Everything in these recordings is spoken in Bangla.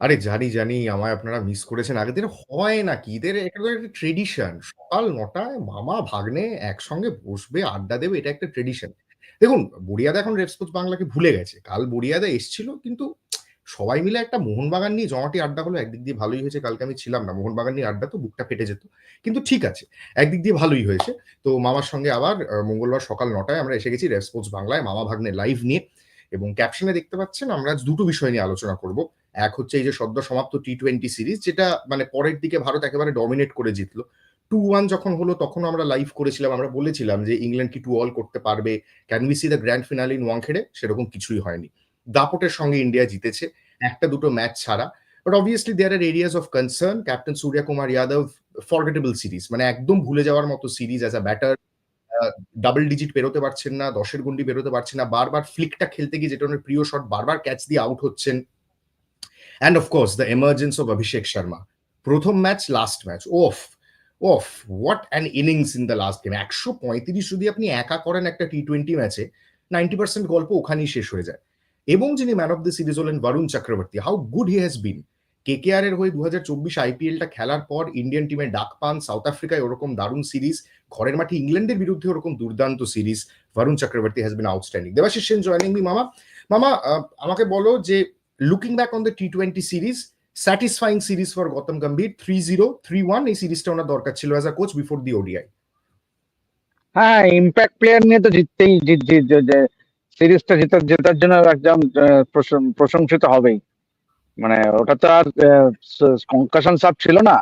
আরে জানি, জানি আমায় আপনারা মিস করেছেন। আগের দিন হয় নাকি? এদের এটা তো একটা ট্র্যাডিশন। সকাল ৯ টায় মামা ভাগ্নে একসঙ্গে বসবে, আড্ডা দেবে এটা একটা ট্র্যাডিশন। দেখুন বুড়িয়াদা এখন রেড বাংলাকে ভুলে গেছে। কাল বুড়িয়াদা এসছিল কিন্তু সবাই মিলে একটা মোহনবাগান নিয়ে জমাটি আড্ডা হলো। একদিক দিয়ে ভালোই হয়েছে কালকে আমি ছিলাম না। মোহনবাগান নিয়ে আড্ডা তো বুকটা ফেটে যেত। কিন্তু ঠিক আছে। একদিক দিয়ে ভালোই হয়েছে। তো মামার সঙ্গে আবার মঙ্গলবার সকাল ৯ টায় আমরা এসে গেছি রেড স্পোর্টস বাংলায় মামা ভাগ্নে লাইভ নিয়ে এবং ক্যাপশনে দেখতে পাচ্ছেন আমরা দুটো বিষয় নিয়ে আলোচনা করব। এক হচ্ছে এই যে সদ্য সমাপ্ত টি-টোয়েন্টি সিরিজ যেটা মানে পরের দিকে ভারত একেবারে ডমিনেট করে জিতলো টু ওয়ান যখন হলো তখন আমরা লাইভ করেছিলাম। আমরা বলেছিলাম যে ইংল্যান্ড কি টু অল করতে পারবে? Can we see the grand finale in Wankhede? সেরকম কিছুই হয়নি। দাপটের সঙ্গে ইন্ডিয়া জিতেছে। একটা দুটো ম্যাচ ছাড়া। But obviously there are areas of concern. Captain Surya Kumar Yadav forgettable series. মানে একদম ভুলে যাওয়ার মতো series as a batter. Double digit পেরোতে পারছেন না, ১০ এর গন্ডি পেরোতে পারছেন না। বারবার ফ্লিকটা খেলতে গিয়ে যেটা ওনার প্রিয় শট বারবার ক্যাচ দিয়ে আউট হচ্ছেন। And of course the emergence of Abhishek Sharma. প্রথম ম্যাচ, লাস্ট ম্যাচ। ওফ! ওফ! What an innings in the last game. ১৩৫ যদি আপনি একা করেন একটা টি-টোয়েন্টি ম্যাচে 90% গল্প ওখানেই শেষ হয়ে যায়। এবং যিনি ম্যান অফ দ্য সিরিজ হলেন Varun Chakravarthy. How good he has been. KKR এর হয়ে ২০২৪ আইপিএলটা খেলার পর ইন্ডিয়ান টিমে ডাক পান। সাউথ আফ্রিকায় ওরকম দারুণ সিরিজ। ঘরের মাঠে ইংল্যান্ডের বিরুদ্ধে ওরকম দুর্দান্ত series. Varun Chakravarthy has been outstanding. Debashis Sen joining me মামা। মামা আমাকে বলো যে looking back on the T twenty series satisfying series for Gautam Gambhir 3-0, 3-1 এই সিরিজটা ওনার দরকার ছিল as a coach before the ODI. হ্যাঁ, ইমপ্যাক্ট প্লেয়ার নিয়ে তো জিততেই সিরিজটা জেতার জন্য একদম প্রশংসিত হবেই। মানে ওটা তো আর কনকাশন সাপ ছিল না।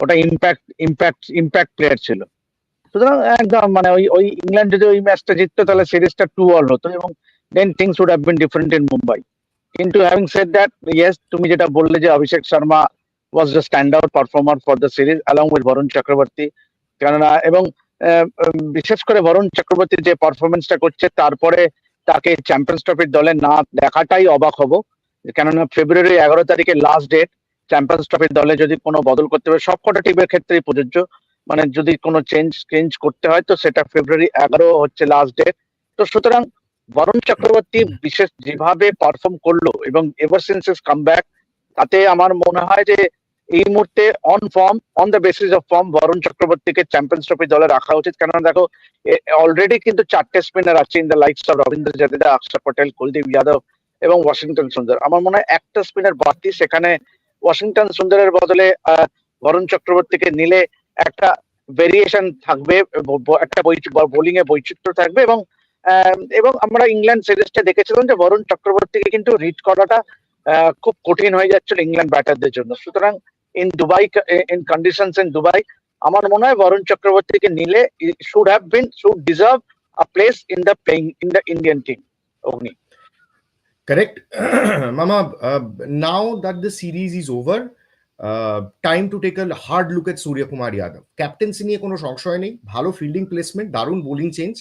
ওটা ইমপ্যাক্ট ইমপ্যাক্ট ইমপ্যাক্ট প্লেয়ার ছিল। সুতরাং একদম মানে ওই ওই ইংল্যান্ড যদি ওই ম্যাচটা জিততো, তাহলে সিরিজটা টু অল হতো এবং then things would have been different in Mumbai. কিন্তু হ্যাভিং সেড দ্যাট ইয়েস তুমি যেটা বললে যে Abhishek Sharma was the stand out performer for the series along with Varun Chakravarthy কেননা, এবং বিশেষ করে বরুণ চক্রবর্তীর যে পারফরমেন্সটা করছে, তারপরে তাকে চ্যাম্পিয়ন্স ট্রফির দলে না দেখাটাই অবাক হব কেননা ফেব্রুয়ারি এগারো তারিখে লাস্ট ডেট চ্যাম্পিয়ন্স ট্রফির দলে যদি কোনো বদল করতে হবে সবকটা টিমের ক্ষেত্রেই প্রযোজ্য। মানে যদি কোনো চেঞ্জ চেঞ্জ করতে হয়, তো সেটা ফেব্রুয়ারি এগারো হচ্ছে লাস্ট ডেট তো সুতরাং বরুণ চক্রবর্তী বিশেষ যেভাবে পারফর্ম করল এবং ever since he's come back তাতে আমার মনে হয় যে এই মুহূর্তে on form on the basis of form Varun চক্রবর্তীকে চ্যাম্পিয়ন্স ট্রফি দলে রাখা উচিত। কেননা দেখো অলরেডি কিন্তু চারটে স্পিনার আছে in the likes of Ravindra Jadeja Axar Patel, Kuldeep Yadav এবং ওয়াশিংটন সুন্দর আমার মনে হয় একটা স্পিনার বাড়তি সেখানে ওয়াশিংটন সুন্দরের বদলে বরুণ চক্রবর্তীকে নিলে একটা ভেরিয়েশন থাকবে একটা বোলিং এ বৈচিত্র্য থাকবে এবং এবং আমরা ইংল্যান্ড সিরিজটা দেখেছিলাম যে বরুণ চক্রবর্তীকে কিন্তু রিড করাটা খুব কঠিন হয়ে যাচ্ছিল ইংল্যান্ড ব্যাটারদের জন্য। সুতরাং in Dubai in conditions in Dubai আমার মনে হয় বরুণ চক্রবর্তীকে নিলে should have been should deserve a place in the playing in the Indian team Agni. Correct. Mama, uh, now that the series is over, uh, time to take a hard look at Surya Kumar Yadav. Captaincy নিয়ে কোনো সংশয় নেই ভালো ফিল্ডিং প্লেসমেন্ট দারুণ বোলিং চেঞ্জ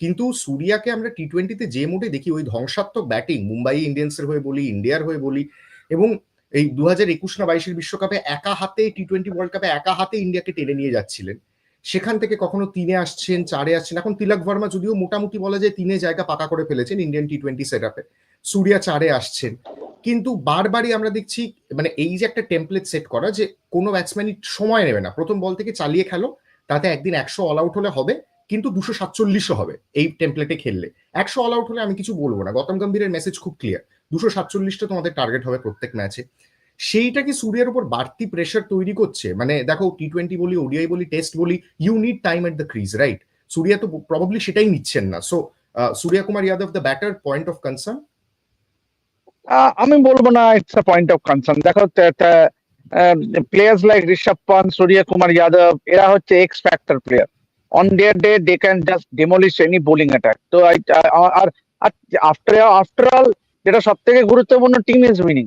কিন্তু সুরিয়াকে আমরা টি টোয়েন্টিতে যে মোডে দেখি ওই ধ্বংসাত্মক ব্যাটিং মুম্বাই ইন্ডিয়ান্সের হয়ে বলি ইন্ডিয়ার হয়ে বলি এবং এই দু হাজার একুশ না বাইশের বিশ্বকাপে একা হাতে টি টোয়েন্টি ওয়ার্ল্ড কাপে একা হাতে ইন্ডিয়াকে টেনে নিয়ে যাচ্ছিলেন সেখান থেকে কখনো তিনে আসছেন চারে আসছেন এখন তিলক ভার্মা যদিও মোটামুটি বলা যায় তিনে জায়গা পাকা করে ফেলেছেন ইন্ডিয়ান টি টোয়েন্টি সেট আপে সুরিয়া চারে আসছেন। কিন্তু বারবারই আমরা দেখছি মানে এই যে একটা টেমপ্লেট সেট করা যে কোনো ব্যাটসম্যানই সময় নেবে না। প্রথম বল থেকে চালিয়ে খেলো, তাতে একদিন একশো অল আউট হলে হবে, কিন্তু দুশো সাতচল্লিশও হবে এই টেমপ্লেটে খেললে। একশো অল আউট হলে আমি কিছু বলব না। গৌতম গম্ভীরের মেসেজ খুব ক্লিয়ার দুশো সাতচল্লিশটা তোমাদের টার্গেট হবে প্রত্যেক ম্যাচে সেইটা কি সূর্যের উপর বাড়তি প্রেশার তৈরি করছে? মানে দেখো টি টোয়েন্টি বলি ওডিআই বলি টেস্ট বলি you need time at the crease right Surya তো প্রবাবলি সেটাই নিচ্ছেন না। So Surya Kumar Yadav the batter point of concern আমি বলব না it's a point of concern দেখো প্লেয়ার্স লাইক ঋষভ পান্ত সূর্য কুমার যাদব, এরা হচ্ছে X factor player on their day they can just demolish any bowling attack. তো আর আফটার আফটার অল যেটা সব থেকে গুরুত্বপূর্ণ টিম ইজ উইনিং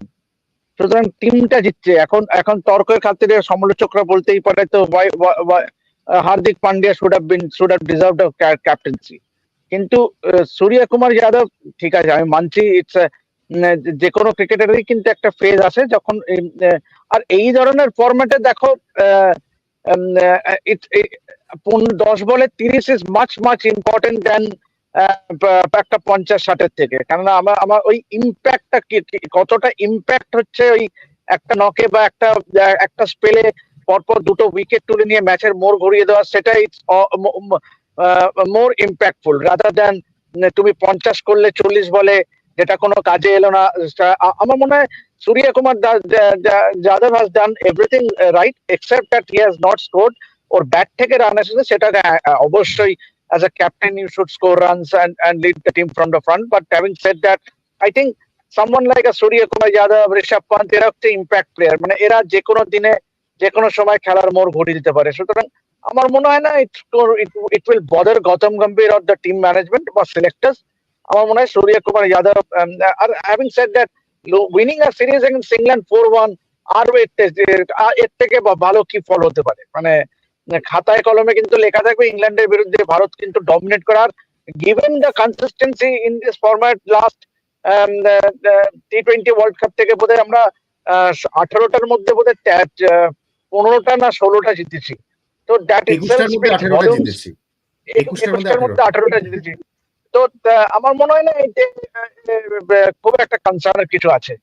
সুতরাং টিমটা জিতছে। এখন এখন তর্কের খাতিরে সমালোচকরা বলতেই পারে, তো Hardik Pandya should have been should have deserved captaincy কিন্তু সূর্য কুমার যাদব, ঠিক আছে, আমি মানছি ইটস যে কোনো ক্রিকেটারেরই কিন্তু একটা ফেজ আসে যখন আর এই ধরনের ফরম্যাটে দেখো দশ বলে তিরিশ is much much important than একটা পঞ্চাশ, ষাটের থেকে। কেননা আমার আমার ওই ইম্প্যাক্টটা কতটা ইম্প্যাক্ট হচ্ছে ওই একটা নকে বা একটা একটা স্পেলে পরপর দুটো উইকেট তুলে নিয়ে ম্যাচের মোড় ঘুরিয়ে দেওয়া, সেটা it's more impactful rather than তুমি পঞ্চাশ করলে চল্লিশ বলে যেটা কোনো কাজে এলো না আমার মনে হয় Surya Kumar Yadav has done everything right except that he has not scored or bat থেকে রান এসেছে আ- আ- অবশ্যই captain you should score runs and and lead the team from the front. But having said that, i think someone like a surya kumar yadav rishabh pant এরা হচ্ছে ইম্প্যাক্ট প্লেয়ার মানে এরা যে কোনো দিনে যে কোনো সময় খেলার মোড় ঘুরিয়ে দিতে পারে। সুতরাং আমার মনে হয় না it it will bother Gautam Gambhir or the team management বা সিলেক্টার্স আমার মনে হয় সূর্য কুমার যাদব আর having said that winning a series against England four one আর এর থেকে- এর থেকে ভালো কি ফল হতে পারে? মানে খাতায় কলমে কিন্তু লেখা থাকবে ইংল্যান্ডের বিরুদ্ধে ভারত কিন্তু ডমিনেট করার given the consistency in this format last T twenty World Cup থেকে বোধহয় আমরা আঠারোটার মধ্যে বোধহয় পনেরোটা না ষোলোটা জিতেছি। তো দ্যাট একুশটার মধ্যে আঠারোটা জিতেছি। তো আমার মনে হয় না খুব একটা কনসার্নের কিছু আছে।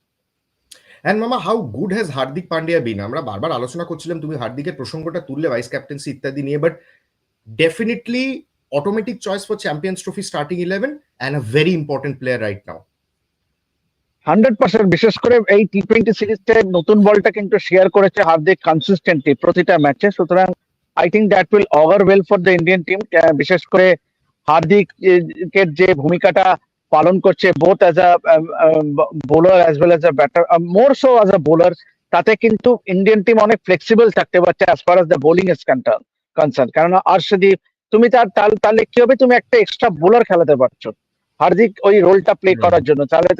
অ্যান্ড মামা how good has Hardik Pandya been আমরা বারবার আলোচনা করছিলাম তুমি হার্দিকের প্রসঙ্গটা তুললে ভাইস ক্যাপ্টেন্সি ইত্যাদি নিয়ে but definitely automatic choice for Champions Trophy starting eleven and a very important player right now hundred percent বিশেষ করে এই টি টোয়েন্টি সিরিজটা নতুন বলটা কিন্তু শেয়ার করেছে হার্দিক কনসিস্টেন্টলি প্রতিটা ম্যাচে সুতরাং I think that will over well for the Indian team বিশেষ করে হার্দিক এর যে ভূমিকাটা পালন করছে both as a bowler as well as a batter more so as a bowler তাতে কিন্তু ইন্ডিয়ান টিম অনেক ফ্লেক্সিবল থাকতে পারছে as far as the bowling is concern কেননা আর্শদীপ, তুমি তার তাহলে কি হবে? তুমি একটা এক্সট্রা বোলার খেলাতে পারছ। হার্দিক ওই রোলটা প্লে করার জন্য। তাহলে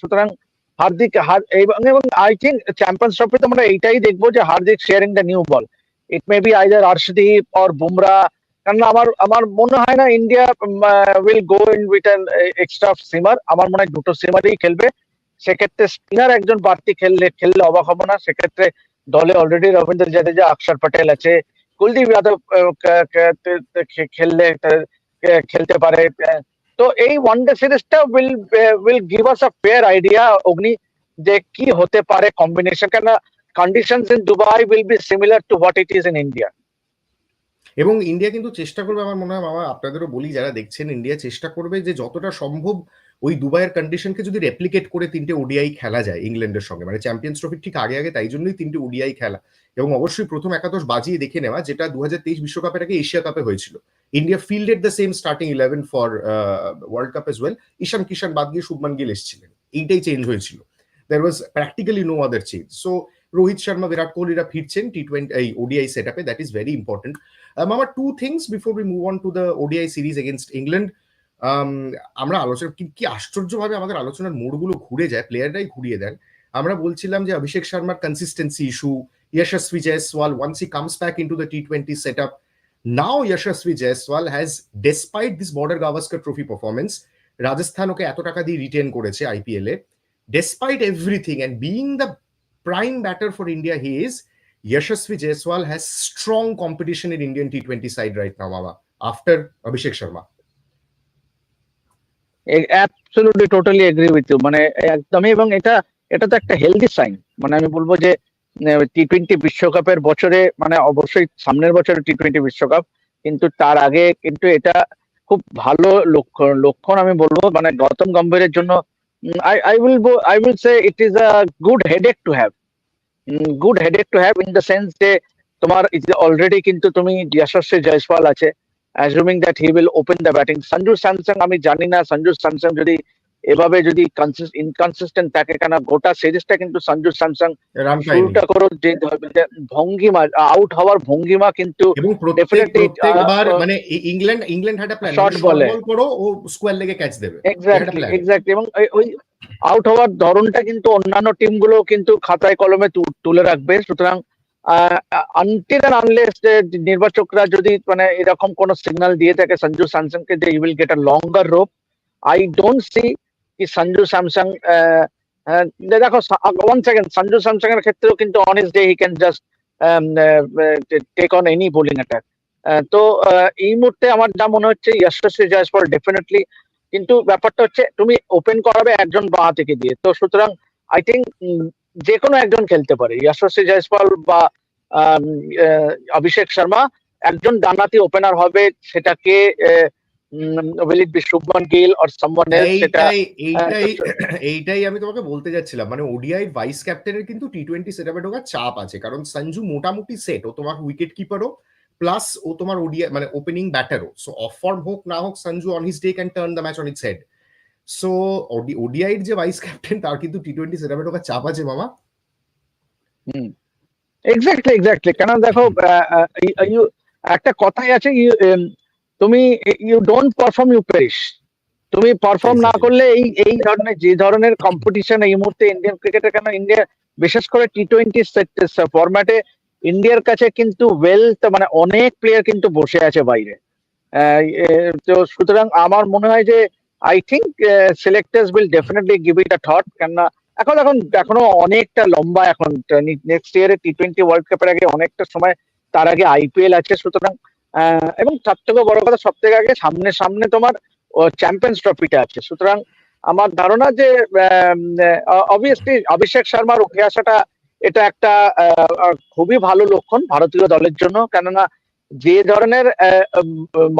সুতরাং হার্দিক, হার- এবং এবং আই থিঙ্ক চ্যাম্পিয়ন্স ট্রফিতে আমরা এইটাই দেখব যে Hardik sharing the new ball it may be either Arshdeep or Bumrah কারণ আমার আমার মনে হয় না India will go in with an extra seamer আমার মনে হয় দুটো সিমারই খেলবে। সেক্ষেত্রে স্পিনার একজন বাড়তি খেললে খেললে অবাক হব না। সেক্ষেত্রে দলে অলরেডি রবীন্দ্র জাদেজা অক্ষর প্যাটেল আছে। কুলদীপ যাদব খেললে খেলতে পারে। তো এই ওয়ান ডে সিরিজটা will will give us a fair idea Agni, যে কি হতে পারে কম্বিনেশন কেন conditions in Dubai will be similar to what it is in India এবং ইন্ডিয়া কিন্তু চেষ্টা করবে, আমার মনে হয় মামা, আপনাদেরও বলি, যারা দেখছেন ইন্ডিয়া চেষ্টা করবে যে যতটা সম্ভব ওই দুবাইয়ের কন্ডিশনকে যদি রেপ্লিকেট করে তিনটে ওডিআই খেলা যায় ইংল্যান্ডের সঙ্গে। মানে চ্যাম্পিয়ন্স ট্রফির ঠিক আগে আগে তাই জন্যই তিনটে ওডিআই খেলা। এবং অবশ্যই প্রথম একাদশ বাজিয়ে দেখে নেওয়া, যেটা দু হাজার তেইশ বিশ্বকাপের আগে এশিয়া কাপে হয়েছিল। India field fielded the same starting eleven for World Cup as well Ishan Kishan বাদ দিয়ে শুভমান গিল এসেছিলেন। এইটাই চেঞ্জ হয়েছিল। There was practically no other change so Rohit Sharma Virat কোহলিরা ফিরছেন টি টোয়েন্টি এই ওডিআই সেট আপে দ্যাট ইজ ভেরি ইম্পর্টেন্ট মামা two things before we move on to the ODI series against England আমরা আলোচনা কি আশ্চর্যভাবে আমাদের আলোচনার মোড়গুলো ঘুরে যায় প্লেয়াররাই ঘুরিয়ে দেন। আমরা বলছিলাম যে অভিষেক শর্মার consistency issue Yashasvi Jaiswal, once he comes back into the T20 setup, now Yashasvi Jaiswal has, despite this border Gavaskar trophy performance, Rajasthan ওকে এত টাকা দিয়ে রিটেন করেছে IPL despite everything and being the prime batter for India he is Yashasvi Jaiswal has strong competition in Indian T20 side right now, Mama, after Abhishek Sharma. Absolutely totally agree with you মানে একদমই এবং এটা এটা তো একটা হেলদি সাইন মানে আমি বলব যে টি টোয়েন্টি বিশ্বকাপের বছরে মানে অবশ্যই সামনের বছরে টি টোয়েন্টি বিশ্বকাপ কিন্তু তার আগে কিন্তু এটা খুব ভালো লক্ষণ লক্ষণ আমি বলব মানে গৌতম গম্ভীরের জন্য I I will I will say it is a good headache to have good headache to have in the sense যে তোমার অলরেডি কিন্তু তুমি যশস্বী জয়সওয়াল আছে assuming that he will open the batting Sanju Samson আমি জানি না সঞ্জু স্যামসাং যদি এভাবে যদি ইনকনসিস্টেন্ট থাকে কেন? গোটা সিরিজটা কিন্তু সঞ্জু স্যামসাং শুরুটা করো যে ভঙ্গিমা আউট হওয়ার ভঙ্গিমা কিন্তু মানে England England had plan A. বল। করো ও স্কোয়ার লেগে ক্যাচ দেবে। এক্স্যাক্টলি এক্স্যাক্টলি এবং ওই- আউট হওয়ার ধরনটা কিন্তু অন্যান্য টিমগুলো কিন্তু খাতায় কলমে তুলে রাখবে। সুতরাং আনটিল আনলেস নির্বাচকরা যদি মানে এরকম কোন সিগন্যাল দিয়ে থাকে সঞ্জু স্যামসাংকে যে you will get a longer rope I don't see কি সঞ্জু স্যামসাং আহ, আহ, দেখো ওয়ান সেকেন্ড সঞ্জু স্যামসাং এর ক্ষেত্রেও কিন্তু on his day he can just take on any bowling attack তো আহ, এই মুহূর্তে আমার যা মনে হচ্ছে যশস্বী জয়সওয়াল ডেফিনেটলি কিন্তু ব্যাপারটা হচ্ছে তুমি ওপেন করাবে একজন বাঁ থেকে দিয়ে। তো সুতরাং আই থিঙ্ক যে কোনো একজন খেলতে পারে। যশস্বী জয়সওয়াল বা আহ, অভিষেক শর্মা একজন ডানাতি ওপেনার হবে সেটাকে উইল সেটা এইটাই এইটাই এইটাই আমি তোমাকে বলতে যাচ্ছিলাম। মানে ওডিআই ভাইস ক্যাপ্টেনের কিন্তু টি টোয়েন্টি সেটআপে ঢোকার চাপ আছে। কারণ সঞ্জু মোটামুটি সেট ও তোমার উইকেট কিপারও প্লাস ও তোমার ওডিআই মানে ওপেনিং ব্যাটারও সো অফ ফর্ম হোক না হোক Sanju on his day can turn the match on its head so ODI যে ভাইস ক্যাপ্টেন তার কিন্তু টি টোয়েন্টি সেটআপে ঢোকার চাপ আছে মামা। এক্স্যাক্টলি এক্স্যাক্টলি কেন দেখো একটা কথাই আছে um, তুমি you don't perform you perish তুমি পারফর্ম না করলে এই এই ধরনের যে ধরনের কম্পিটিশন এই মুহূর্তে ইন্ডিয়ান ক্রিকেটে কেন ইন্ডিয়া বিশেষ করে টি টোয়েন্টি ফরম্যাটে ইন্ডিয়ার কাছে কিন্তু ওয়েলথ মানে অনেক প্লেয়ার কিন্তু বসে আছে বাইরে। তো সুতরাং আমার মনে হয় যে I think selectors will definitely give it a thought কেননা এখন এখন এখনও অনেকটা লম্বা এখন নেক্সট ইয়ারে টি টোয়েন্টি ওয়ার্ল্ড কাপের আগে অনেকটা সময় তার আগে আইপিএল আছে সুতরাং এবং তার থেকে বড় কথা, সব থেকে আগে সামনে সামনে তোমার চ্যাম্পিয়ন্স ট্রফিটা আছে। সুতরাং আমার ধারণা যে অবভিয়াসলি অভিষেক শর্মার উঠে আসাটা, এটা একটা খুবই ভালো লক্ষণ ভারতীয় দলের জন্য। কেননা যে ধরনের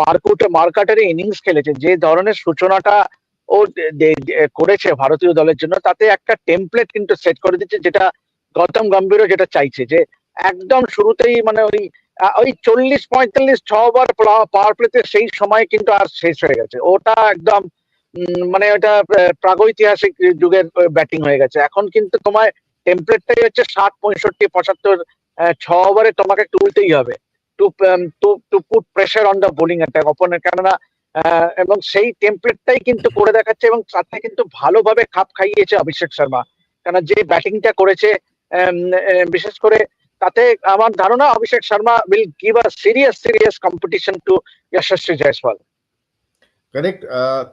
মার্কুট, মার্কাটারি ইনিংস খেলেছে, যে ধরনের সূচনাটা ও করেছে ভারতীয় দলের জন্য, তাতে একটা টেমপ্লেট কিন্তু সেট করে দিচ্ছে, যেটা গৌতম গম্ভীরও যেটা চাইছে, যে একদম শুরুতেই মানে ওই ওই চল্লিশ, পঁয়তাল্লিশ, ছ ওভার পাওয়ার প্লেতে সেই সময় কিন্তু আর শেষ হয়ে গেছে। ওটা একদম মানে ওটা প্রাগৈতিহাসিক যুগের ব্যাটিং হয়ে গেছে। এখন কিন্তু তোমার টেমপ্লেটটাই হচ্ছে ষাট, পঁয়ষট্টি, পঁচাত্তর ছ ওভারে তোমাকে তুলতেই হবে। To to to put pressure on the bowling attack opponent, কেননা এবং সেই টেমপ্লেটটাই কিন্তু করে দেখাচ্ছে এবং তাতে কিন্তু ভালোভাবে খাপ খাইয়েছে অভিষেক শর্মা। কেন যে ব্যাটিংটা করেছে বিশেষ করে তাতে আমার ধারণা Abhishek Sharma will give a serious serious competition to Yashasvi Jaiswal correct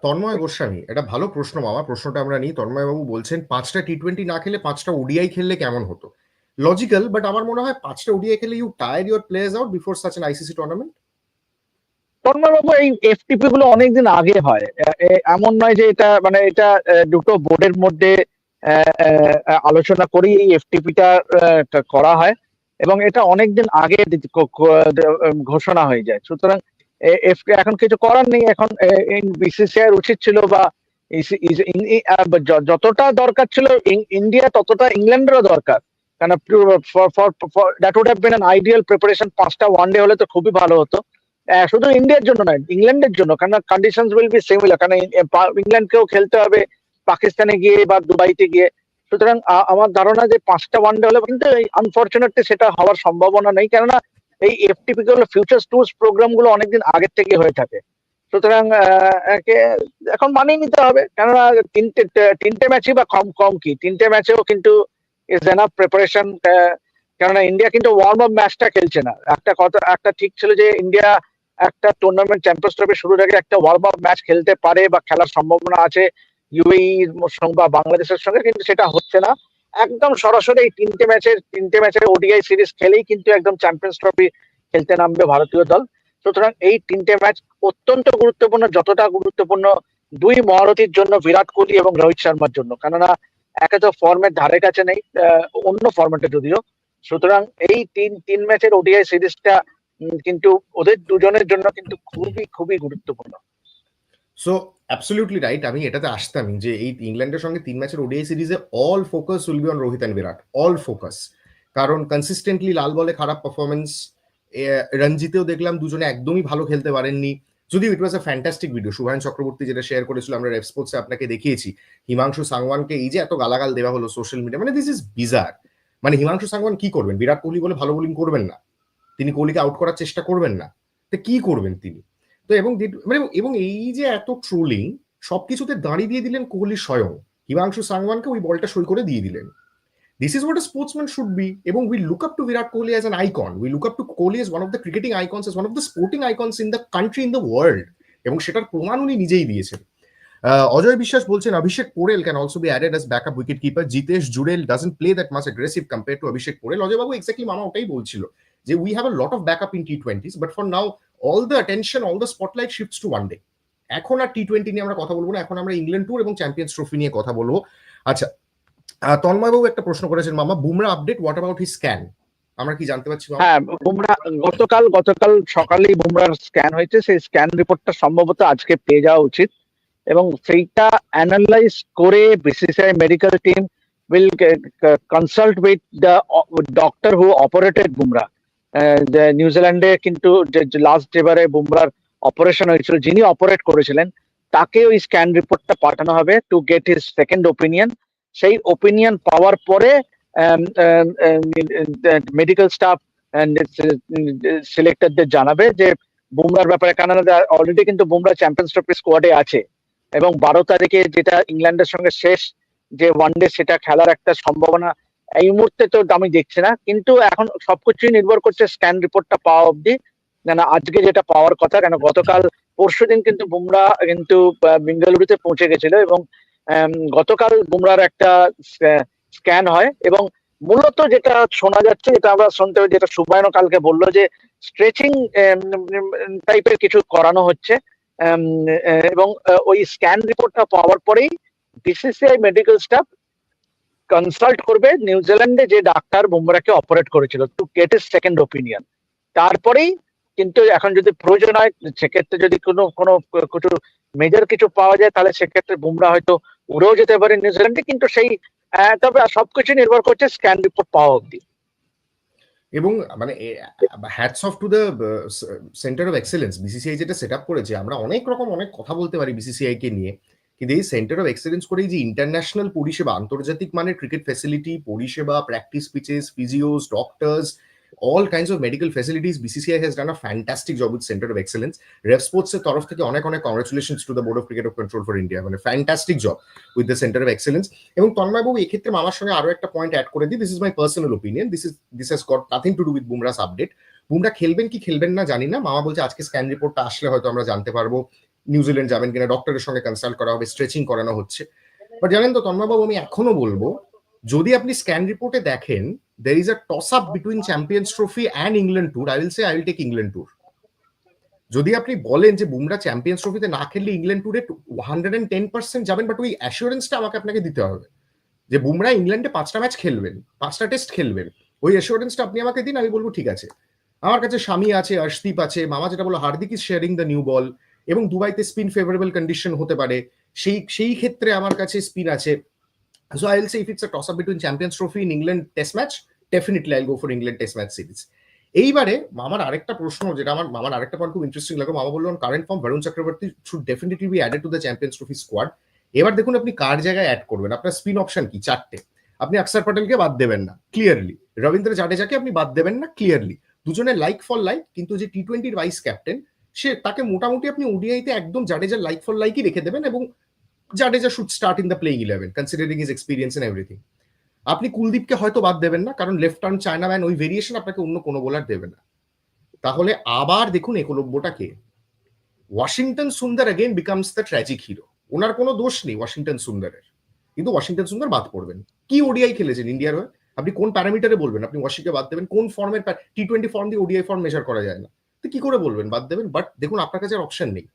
Tanmoy Goswami এটা ভালো প্রশ্ন মামা প্রশ্নটা আমরা নিই। তন্ময় বাবু বলছেন পাঁচটা টি টোয়েন্টি না খেলে পাঁচটা ওডিআই খেললে কেমন হতো? লজিক্যাল বাট আমার মনে হয় পাঁচটা ওডিআই খেলে you tire your players out before such an ICC tournament তন্ময়বাবু এই এফটিপি গুলো অনেকদিন আগে হয়। এমন নয় যে এটা মানে এটা দুটো বোর্ডের মধ্যে আলোচনা করেই এই এফটিপিটা করা হয়। এবং এটা অনেকদিন আগে ঘোষণা হয়ে যায়। সুতরাং এখন কিছু করার নেই। এখন বিসিসিআই উচিত ছিল বা যতটা দরকার ছিল ইন্ডিয়া ততটা ইংল্যান্ডেরও দরকার। কেন আইডিয়াল প্রিপারেশন পাঁচটা ওয়ানডে হলে তো খুবই ভালো হতো। শুধু ইন্ডিয়ার জন্য নয়, ইংল্যান্ডের জন্য। কারণ কন্ডিশনস উইল বি সিমিলার কারণ ইংল্যান্ডকেও খেলতে হবে। পাকিস্তানে গিয়ে বা দুবাইতে গিয়ে সুতরাং আমার ধারণা যে পাঁচটা ওয়ানডে হলে কিন্তু আনফর্চুনেটলি সেটা হওয়ার সম্ভাবনা নেই। কেননা, এই এফটিপি গুলো ফিউচার ট্যুরস প্রোগ্রামগুলো অনেকদিন আগের থেকে হয়ে থাকে। সুতরাং এখন মানিয়ে নিতে হবে। কেননা, তিনটে তিনটে ম্যাচই বা কম কম কি? তিনটে ম্যাচেও কিন্তু ইজ এনাফ প্রিপারেশন কেননা ইন্ডিয়া কিন্তু ওয়ার্ম আপ ম্যাচটা খেলছে না। একটা কথা, একটা ঠিক ছিল যে ইন্ডিয়া একটা টুর্নামেন্ট চ্যাম্পিয়ন্স ট্রফি শুরুর আগে একটা ওয়ার্ম আপ ম্যাচ খেলতে পারে বা খেলার সম্ভাবনা আছে। ইউএই সঙ্গে বাংলাদেশের সঙ্গে, কিন্তু সেটা হচ্ছে না। একদম সরাসরি এই তিনটে ম্যাচের তিনটে ম্যাচের ওডিআই সিরিজ খেলেই কিন্তু একদম চ্যাম্পিয়ন্স ট্রফি খেলতে নামবে ভারতীয় দল। সুতরাং এই তিনটে ম্যাচ অত্যন্ত গুরুত্বপূর্ণ, যতটা গুরুত্বপূর্ণ দুই মহারথীর জন্য, বিরাট কোহলি এবং রোহিত শর্মার জন্য। কেননা, একে তো ফর্মের ধারে কাছে নেই অন্য ফর্মেটে যদিও। সুতরাং এই তিন তিন ম্যাচের ওডিআই সিরিজটা কিন্তু ওদের দুজনের জন্য কিন্তু খুবই খুবই গুরুত্বপূর্ণ। সো অ্যাবসলিউটলি রাইট আমি এটাতে আসতামই যে এই ইংল্যান্ডের সঙ্গে তিন ম্যাচের ওডিআই সিরিজে all focus will be on Rohit and Virat all focus কারণ কনসিস্টেন্টলি লাল বলে খারাপ পারফরমেন্স রঞ্জিতেও দেখলাম দুজনে একদমই ভালো খেলতে পারেননি। যদিও it was a fantastic video Subhayan Chakraborty যেটা শেয়ার করেছিল, আমরা রেফ স্পোর্টসে আপনাকে দেখিয়েছি। হিমাংশু সাংওয়ানকে এই যে এত গালাগাল দেওয়া হলো সোশ্যাল মিডিয়া মানে দিস ইজ বিজার মানে হিমাংশু সাংওয়ান কি করবেন? বিরাট কোহলি বলে ভালো বোলিং করবেন না। তিনি কোহলিকে আউট করার চেষ্টা করবেন না। তো কি করবেন তিনি? তো এবং মানে এবং এই যে এত ট্রোলিং সবকিছুতে দাঁড়িয়ে দিয়ে দিলেন কোহলি স্বয়ং। হিমাংশু সাংওয়ানকে ওই বলটা সই করে দিয়ে দিলেন। This is what a sportsman should be এবং we look up to Virat Kohli as an icon we look up to Kohli as one of the cricketing icons as one of the sporting icons in the country in the world এবং সেটার প্রমাণ উনি নিজেই দিয়েছেন। অজয় বিশ্বাস বলছেন, Abhishek Porel can also be added as backup wicket keeper Jitesh Jurel doesn't play that much aggressive compare to Abhishek Porel. Ajay Babu exactly মামা ওটাই বলছিল যে we have a lot of backup in T twenties but for now all the attention all the spotlight shifts to one day এখন আর টি টোয়েন্টি নিয়ে আমরা কথা বলব না এখন আমরা ইংল্যান্ড ট্যুর এবং চ্যাম্পিয়ন্স ট্রফি নিয়ে কথা বলব আচ্ছা তন্ময়বাবু একটা প্রশ্ন করেছেন, মামা Bumrah update what about his scan? আমরা কি জানতে পারছি হ্যাঁ, বুমরা গতকাল গতকাল সকালেই বুমরার স্ক্যান হয়েছে। সেই স্ক্যান রিপোর্টটা সম্ভবত আজকে পেয়ে যাওয়া উচিত। এবং সেইটা অ্যানালাইজ করে BCCI medical team will with the uh, doctor who operated Bumrah নিউজিল্যান্ডে কিন্তু যে লাস্ট যেবারে বুমরার অপারেশন হয়েছিল, যিনি অপারেট করেছিলেন, তাকে ওই স্ক্যান রিপোর্টটা পাঠানো হবে to get his second opinion সেই ওপিনিয়ন পাওয়ার পরে মেডিকেল স্টাফ সিলেক্টরদের জানাবে যে বুমরার ব্যাপারে কারণ অলরেডি কিন্তু বুমরা চ্যাম্পিয়ন্স ট্রফি স্কোয়াডে আছে। এবং বারো তারিখে যেটা ইংল্যান্ডের সঙ্গে শেষ যে ওয়ানডে সেটা খেলার একটা সম্ভাবনা এই মুহূর্তে তো আমি দেখছি না, কিন্তু এখন সবকিছুই নির্ভর করছে স্ক্যান রিপোর্টটা পাওয়া অব্দি কেন আজকে যেটা পাওয়ার কথা, কেন গতকাল পরশু দিন কিন্তু বুমরা কিন্তু বেঙ্গালুরুতে পৌঁছে গেছিল এবং গতকাল বুমরার একটা স্ক্যান হয় এবং মূলত যেটা শোনা যাচ্ছে, যেটা আমরা শুনতে যেটা সুবায়ন কালকে বলল যে স্ট্রেচিং টাইপের কিছু করানো হচ্ছে। এবং ওই স্ক্যান রিপোর্টটা পাওয়ার পরেই বিসিসিআই মেডিকেল স্টাফ কনসাল্ট করবে নিউজিল্যান্ডে যে ডাক্তার বুমরাকে অপারেট করেছিল to get a second opinion তারপরেই কিন্তু এখন যদি প্রয়োজন হয়, সেক্ষেত্রে যদি কোনো কোনো, কিছু মেজর কিছু পাওয়া যায়, তাহলে সেক্ষেত্রে বুমরা হয়তো উড়েও যেতে পারে নিউজিল্যান্ডে কিন্তু সেই তবে সবকিছু নির্ভর করছে স্ক্যান রিপোর্ট পাওয়া অব্দি এবং মানে hats off to the centre of excellence BCCI যেটা সেট আপ করেছে, আমরা অনেক রকম অনেক কথা বলতে পারি বিসিসিআই কে নিয়ে। কিন্তু এই সেন্টার অফ এক্সেলেন্স করে যে ইন্টারন্যাশনাল পরিষেবা, আন্তর্জাতিক মানের ক্রিকেট ফেসিলিটি পরিষেবা practice pitches physios doctors all kinds of medical facilities BCCI has done a fantastic job with Center of Excellence. Rev এর তরফ থেকে অনেক অনেক congratulations to the board of cricket of control for India মানে fantastic job with the centre of excellence এবং তন্ময়বাবু এক্ষেত্রে আমার সঙ্গে আরও একটা পয়েন্ট অ্যাড করে দিই this is my personal opinion this is this has got nothing to do with Bumrah's update Bumrah খেলবেন কি খেলবেন না জানি না, মামা বলছে আজকে স্ক্যান রিপোর্টটা আসলে হয়তো আমরা জানতে পারব। নিউজিল্যান্ড যাবেন কিনা ডক্টরের সঙ্গে কনসাল্ট করা হবে স্ট্রেচিং করানো হচ্ছে। বাট জানেন তো, তন্ময়বাবু, আমি এখনও বলব, যদি আপনি স্ক্যান রিপোর্টে দেখেন there is a toss up between Champions Trophy and England tour I will say I will take England tour যদি আপনি বলেন যে বুমরা চ্যাম্পিয়ন্স ট্রফিতে না খেললে ইংল্যান্ড ট্যুরে হান্ড্রেড অ্যান্ড টেন পার্সেন্ট যাবেন বাট ওই অ্যাসুরেন্সটা আমাকে আপনাকে দিতে হবে, যে বুমরা ইংল্যান্ডে পাঁচটা ম্যাচ খেলবেন, পাঁচটা টেস্ট খেলবেন, ওই অ্যাসুরেন্সটা আপনি আমাকে দিন, আমি বলব ঠিক আছে। আমার কাছে স্বামী আছে অর্শদীপ আছে, মামা যেটা বলো Hardik is sharing the new ball এবং দুবাইতে স্পিন ফেভারেবল কন্ডিশন হতে পারে সেই সেই ক্ষেত্রে আমার কাছে স্পিন আছে। So I'll say if it's a toss up between Champions Trophy in England Test match, definitely I'll go for England Test match series. এইবারে মামার আরেকটা প্রশ্ন যেটা আমার মামার আরেকটা পয়েন্ট খুব ইন্টারেস্টিং লাগল মামা বললেন current form Varun Chakravarthy should definitely be added to the Champions Trophy squad এবার দেখুন আপনি কার জায়গায় অ্যাড করবেন আপনার স্পিন অপশন কি? চারটে। আপনি অক্ষর পটেলকে বাদ দেবেন না ক্লিয়ারলি রবীন্দ্র জাডেজাকে আপনি বাদ দেবেন না ক্লিয়ারলি দুজনে লাইক ফর লাইক কিন্তু যে টি টোয়েন্টির ভাইস ক্যাপ্টেন সে তাকে মোটামুটি আপনি ওডিআইতে একদম জাডেজার লাইক ফর লাইকই রেখে দেবেন এবং Jadeja should start in the playing eleven considering is experience and everything আপনি কুলদীপকে হয়তো বাদ দেবেন না, কারণ লেফট টার্ন চায়না ম্যান ওই ভেরিয়েশন আপনাকে অন্য কোনো বোলার দেবে না। তাহলে আবার দেখুন একলব্যটাকে Washington Sundar again becomes the tragic hero ওনার কোনো দোষ নেই ওয়াশিংটন সুন্দরের। কিন্তু ওয়াশিংটন সুন্দর বাদ পড়বেন। কি ওডিআই খেলেছেন ইন্ডিয়ার হয়ে? আপনি কোন প্যারামিটারে বলবেন? আপনি ওয়াশিংকে বাদ দেবেন। কোন ফর্মের টি টোয়েন্টি ফর্ম দিয়ে ওডিআই ফর্ম মেজার করা যায় না। তো কি করে বলবেন? বাদ দেবেন। বাট দেখুন, আপনার কাছে আর অপশন নেই।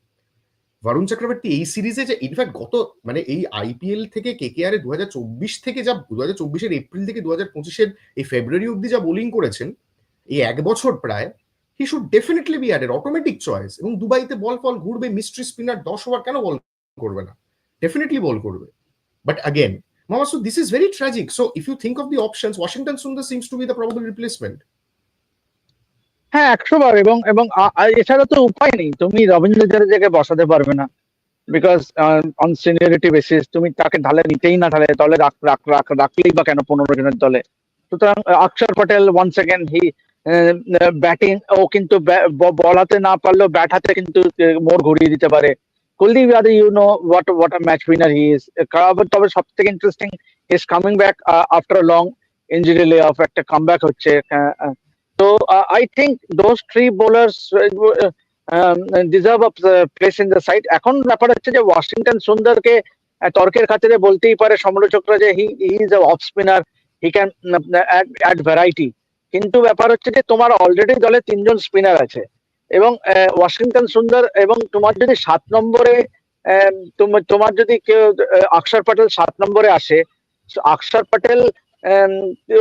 বরুণ চক্রবর্তী এই সিরিজে যে ইনফ্যাক্ট গত মানে এই আইপিএল থেকে কে কে আর দু থেকে যা দু হাজার এপ্রিল থেকে দু হাজার এই ফেব্রুয়ারি অব্দি যা বোলিং করেছেন, এই এক বছর প্রায় he should definitely be added automatic choice এবং দুবাইতে বল ফল ঘুরবে মিস্ট্রি স্পিনার দশ ওভার কেন বল করবে না? ডেফিনেটলি বল করবে। বাট আগেন মামা so this is very tragic so if you think of the options Washington Sundar seems to be the probable replacement হ্যাঁ একশো বার এবং এবং এছাড়া তো উপায় নেই। তুমি রবীন্দ্র জাদেজাকে বসাতে পারবে না। বিকজ অন সিনিয়রিটি বেসিস তুমি তাকে ঢালে নিতেই না ঢালে, দলে রাখ রাখ রাখ, রাখলেই বা কেন পনেরো জনের দলে? সুতরাং Axar Patel one second he batting ও কিন্তু বল হাতে না পারলেও ব্যাট হাতে কিন্তু মোড় ঘুরিয়ে দিতে পারে। Kuldeep Yadav you know what what a match winner he is তবে সব থেকে interesting is coming back after long injury lay off একটা কাম ব্যাক হচ্ছে So uh, I think those three bowlers uh, um, deserve a place in the side. এখন ব্যাপার হচ্ছে যে ওয়াশিংটন সুন্দরকে তর্কের খাতিরে বলতেই পারে সমালোচকরা যে he is off spinner he can add variety কিন্তু ব্যাপার হচ্ছে যে তোমার অলরেডি দলে তিনজন স্পিনার আছে এবং ওয়াশিংটন সুন্দর এবং তোমার যদি সাত নম্বরে তোমার যদি কেউ অক্ষর প্যাটেল সাত নম্বরে আসে আকসার প্যাটেল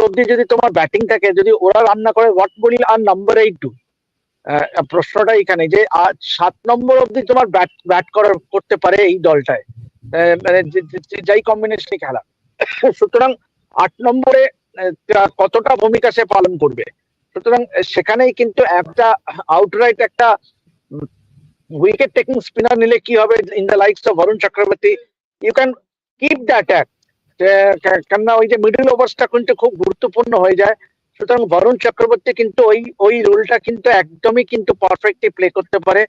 অব্দি যদি তোমার ব্যাটিং থাকে, যদি ওরা রান্না করে what will our number eight do প্রশ্নটা এখানে যে আজ সাত নম্বর অব্দি তোমার ব্যাট ব্যাট করার, করতে পারে এই দলটায়। মানে যাই কম্বিনেশনে খেলা। সুতরাং আট নম্বরে কতটা ভূমিকা সে পালন করবে? সুতরাং সেখানেই কিন্তু একটা আউটরাইট একটা উইকেট টেকিং স্পিনার নিলে কি হবে in the likes of Varun Chakravarthy you can keep the attack কেননা ওই যে মিডল ওভার্সটা কিন্তু খুব গুরুত্বপূর্ণ হয়ে যায়। সুতরাং বরুণ চক্রবর্তী কিন্তু ওই ওই রোলটা কিন্তু একদমই কিন্তু পারফেক্টলি প্লে করতে পারে।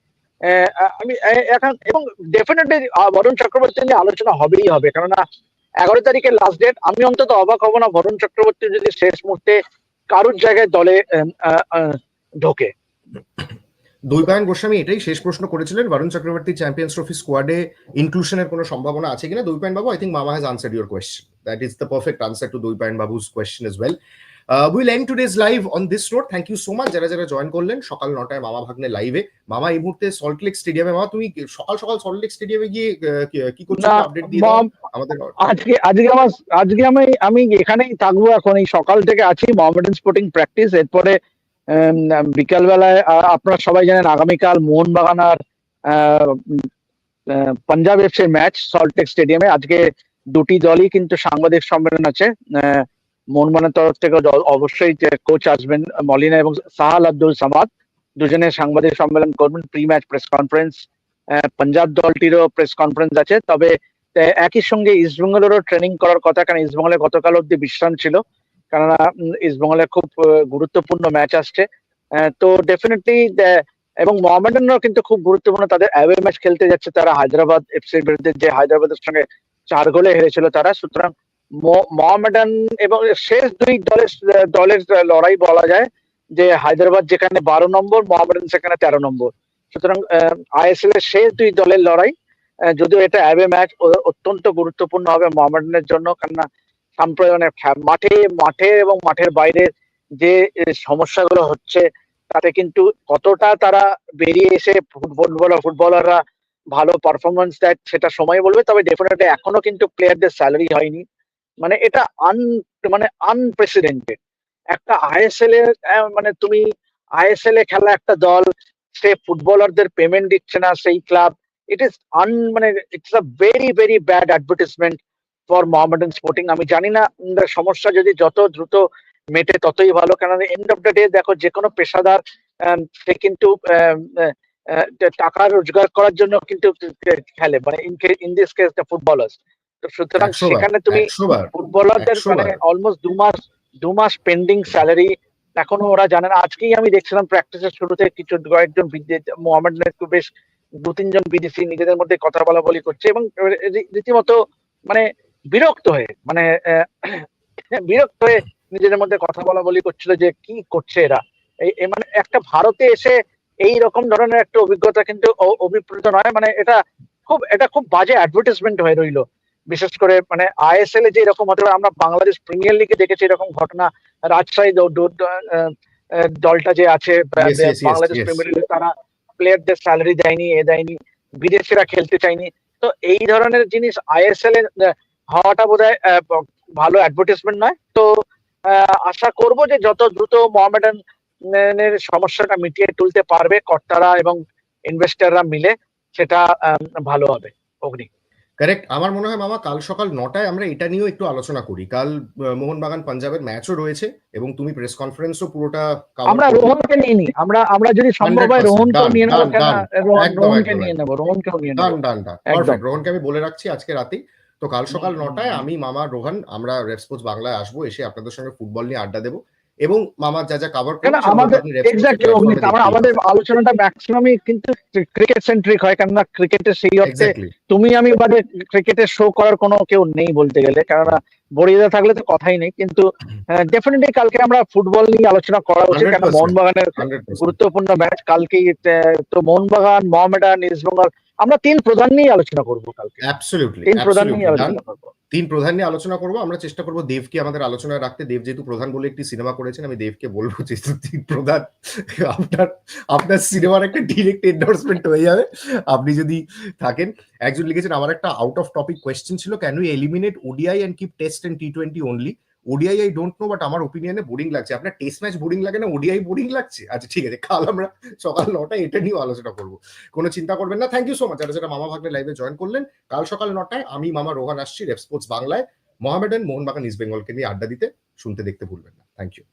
আমি এখন, এবং ডেফিনেটলি বরুণ চক্রবর্তী নিয়ে আলোচনা হবেই হবে। কেননা এগারো তারিখের লাস্ট ডেট আমি অন্তত অবাক হব না বরুণ চক্রবর্তী যদি শেষ মুহূর্তে কারুর জায়গায় দলে ঢোকে। দৈপায়ন গোস্বামী এটাই শেষ প্রশ্ন করেছিলেন। বরুণ চক্রবর্তী চ্যাম্পিয়ন্স ট্রফি স্কোয়াডে ইনক্লুশনের কোনো সম্ভাবনা আছে কিনা? দৈপায়ন বাবু আই থিঙ্ক মামা has answered your question that is the perfect answer to Dwaipayan বাবুস question as well will end today's live on this road thank you so much যারা যারা জয়েন করলেন সকাল নটায় মামা ভাগ্নে লাইভে মামা এই মুহূর্তে সল্টলেক স্টেডিয়ামে মামা তুমি সকাল সকাল সল্টলেক স্টেডিয়ামে গিয়ে কি- করছ? আপডেট দিয়ে দাও। আমাদের আজকে আজকে আমার আজকে আমি আমি এখানেই থাকব এখন। এই সকাল থেকে আছি। মোহামেডান স্পোর্টিং প্র্যাকটিস এরপরে বিকালবেলায় আপনারা সবাই জানেন আগামীকাল মোহনবাগান আর পাঞ্জাব এফসির ম্যাচ সল্টলেক স্টেডিয়ামে। আজকে দুটি দলই কিন্তু সাংবাদিক সম্মেলন আছে। মোহনবাগানের তরফ থেকে অবশ্যই কোচ আসবেন, মলিনা এবং সাহাল আব্দুল সামাদ। দুজনে সাংবাদিক সম্মেলন করবেন pre match press conference Punjab দলটিরও press conference আছে। তবে একই সঙ্গে ইস্টবেঙ্গলেরও ট্রেনিং করার কথা, কারণ ইস্টবেঙ্গলে গতকাল অব্দি বিশ্রাম ছিল। কেননা ইস্টবেঙ্গলে খুব গুরুত্বপূর্ণ ম্যাচ আসছে। তো ডেফিনেটলি এবং মোহামেডানরাও কিন্তু খুব গুরুত্বপূর্ণ। তাদের অ্যাওয়ে ম্যাচ খেলতে যাচ্ছে তারা হায়দ্রাবাদ এফসির বিরুদ্ধে। যে হায়দ্রাবাদের সঙ্গে চার গোলে হেরেছিল তারা। সুতরাং মোহামেডান এবং শেষ দুই দলের দলের লড়াই বলা যায় যে হায়দ্রাবাদ যেখানে বারো নম্বর, মোহামেডান সেখানে তেরো নম্বর। সুতরাং আইএসএল এর শেষ দুই দলের লড়াই যদিও এটা অ্যাওয়ে ম্যাচ অত্যন্ত গুরুত্বপূর্ণ হবে মোহামেডানের জন্য। কেননা সাম্প্রদায় মানে মাঠে মাঠে এবং মাঠের বাইরে যে সমস্যাগুলো হচ্ছে তাতে কিন্তু কতটা তারা বেরিয়ে এসে ফুটবলার ফুটবলাররা ভালো পারফরমেন্স দেয় সেটা সময় বলবে তবে ডেফিনেটলি এখনও কিন্তু প্লেয়ারদের স্যালারি হয়নি। মানে এটা আন মানে আনপ্রেসিডেন্টেড একটা আইএসএল এ আহ, মানে তুমি আইএসএল এ খেলা একটা দল সে ফুটবলারদের পেমেন্ট দিচ্ছে না সেই ক্লাব ইট ইস আন মানে it's a very very bad advertisement for Mohammedan Sporting আমি জানি না সমস্যা যদি যত দ্রুত মেটে ততই ভালো। কারণ এন্ড অফ দ্য ডে দেখো যে কোনো পেশাদার সে কিন্তু টাকা রোজগার করার জন্য কিন্তু খেলে মানে in this case the footballers তো সুতরাং সেখানে তুমি ফুটবলারদের মানে অলমোস্ট দু মাস দু মাস পেন্ডিং স্যালারি এখনও ওরা জানে না। আজকেই আমি দেখছিলাম প্র্যাকটিসের শুরুতে কিছু কয়েকজন মোহামেডানের বেশ দু তিনজন বিদেশি নিজেদের মধ্যে কথা বলা বলি করছে এবং রীতিমতো মানে বিরক্ত হয়ে মানে বিরক্ত হয়ে নিজেদের মধ্যে কথা বলা বলি করছিল যে কি করছে এরা? এই মানে একটা ভারতে এসে এই রকম ধরনের একটা অভিজ্ঞতা কিন্তু অভিপ্রেত নয়। মানে এটা খুব এটা খুব বাজে অ্যাডভার্টাইজমেন্ট হয়ে রইল। বিশেষ করে মানে আইএসএল এ যে এরকম হতে পারে আমরা বাংলাদেশ প্রিমিয়ার লিগে দেখেছি এরকম ঘটনা। রাজশাহী দলটা যে আছে বাংলাদেশ প্রিমিয়ার লিগে তারা প্লেয়ারদের স্যালারি দেয়নি এ দেয়নি বিদেশিরা খেলতে চায়নি। তো এই ধরনের জিনিস আইএসএল এ আহ, হওয়াটা বোধ হয় ভালো অ্যাডভার্টাইজমেন্ট নয়। তো আশা করব যে যত দ্রুত মোহামেডান এর সমস্যাটা মিটিয়ে তুলতে পারবে কর্তারা এবং ইনভেস্টররা মিলে সেটা ভালো হবে। অগ্নি। কারেক্ট আমার মনে হয় মামা কাল সকাল নটায় আমরা এটা নিয়েও একটু আলোচনা করি। কাল মোহনবাগান পাঞ্জাবের ম্যাচও রয়েছে এবং তুমি প্রেস কনফারেন্সও পুরোটা আমরা রোহনকে নিয়ে নিই আমরা আমরা যদি সম্ভব হয় 100% রোহনকেও done, নিয়ে নেব রোহনকে নিয়ে নেব রোহনকেও নিয়ে নেব। ডান ডান ডান পারফেক্ট রোহনকে আমি বলে রাখছি আজকে রাতেই। তো কাল সকাল নটায় আমি মামা রোহন আমরা রেপস্পোর্টস বাংলায় আসব এসে আপনাদের সঙ্গে ফুটবল নিয়ে আড্ডা দেবো এবং মামা যা যা কভার কেন আমাদের এক্স্যাক্টলি আমাদের আলোচনাটা ম্যাক্সিমামই কিন্তু ক্রিকেট সেন্ট্রিক হয় কেননা ক্রিকেটের সেই অর্থে তুমি আমি বাদে ক্রিকেটের শো করার কোনো কেউ নেই বলতে গেলে কেননা বড়িদা থাকলে তো কথাই নেই কিন্তু ডেফিনেটলি কালকে আমরা ফুটবল নিয়ে আলোচনা করা উচিত কেন 100% মোহনবাগানের গুরুত্বপূর্ণ ম্যাচ কালকেই তো মোহনবাগান মোহামেডান ইস্টবেঙ্গল আমরা তিন প্রধান নিয়ে আলোচনা করব কালকে। অ্যাবসলিউটলি তিন প্রধান নিয়ে আলোচনা করব। তিন প্রধান নিয়ে আলোচনা করব আমরা চেষ্টা করব দেবকে আমাদের আলোচনায় রাখতে। দেব যেহেতু প্রধান বলে একটি সিনেমা করেছেন আমি দেবকে বলব যেহেতু তিন প্রধান আপনার আপনার সিনেমার একটা ডিরেক্ট এন্ডোর্সমেন্ট হয়ে যাবে। আপনি যদি থাকেন একজন লিখেছেন আমার একটা আউট অফ টপিক কোয়েশ্চেন ছিল can you eliminate ODI and keep test and T twenty only ODI I don't know but আমার ওপিনিয়নে বোরিং লাগছে। আপনার টেস্ট ম্যাচ বোরিং লাগে না? ওডিআই বোরিং লাগছে? আচ্ছা ঠিক আছে, কাল আমরা সকাল নটায় এটা নিয়েও আলোচনা করব। কোনো চিন্তা করবেন না। থ্যাংক ইউ সো মাচ যারা যারা মামা ভাগ্নে লাইভে জয়েন করলেন, কাল সকাল নটায় আমি, মামা রোহান আসছি রেপ স্পোর্টস বাংলায়। মোহামেডান মোহনবাগান ইস্ট বেঙ্গলকে নিয়ে আড্ডা দিতে, শুনতে দেখতে ভুলবেন না। Thank you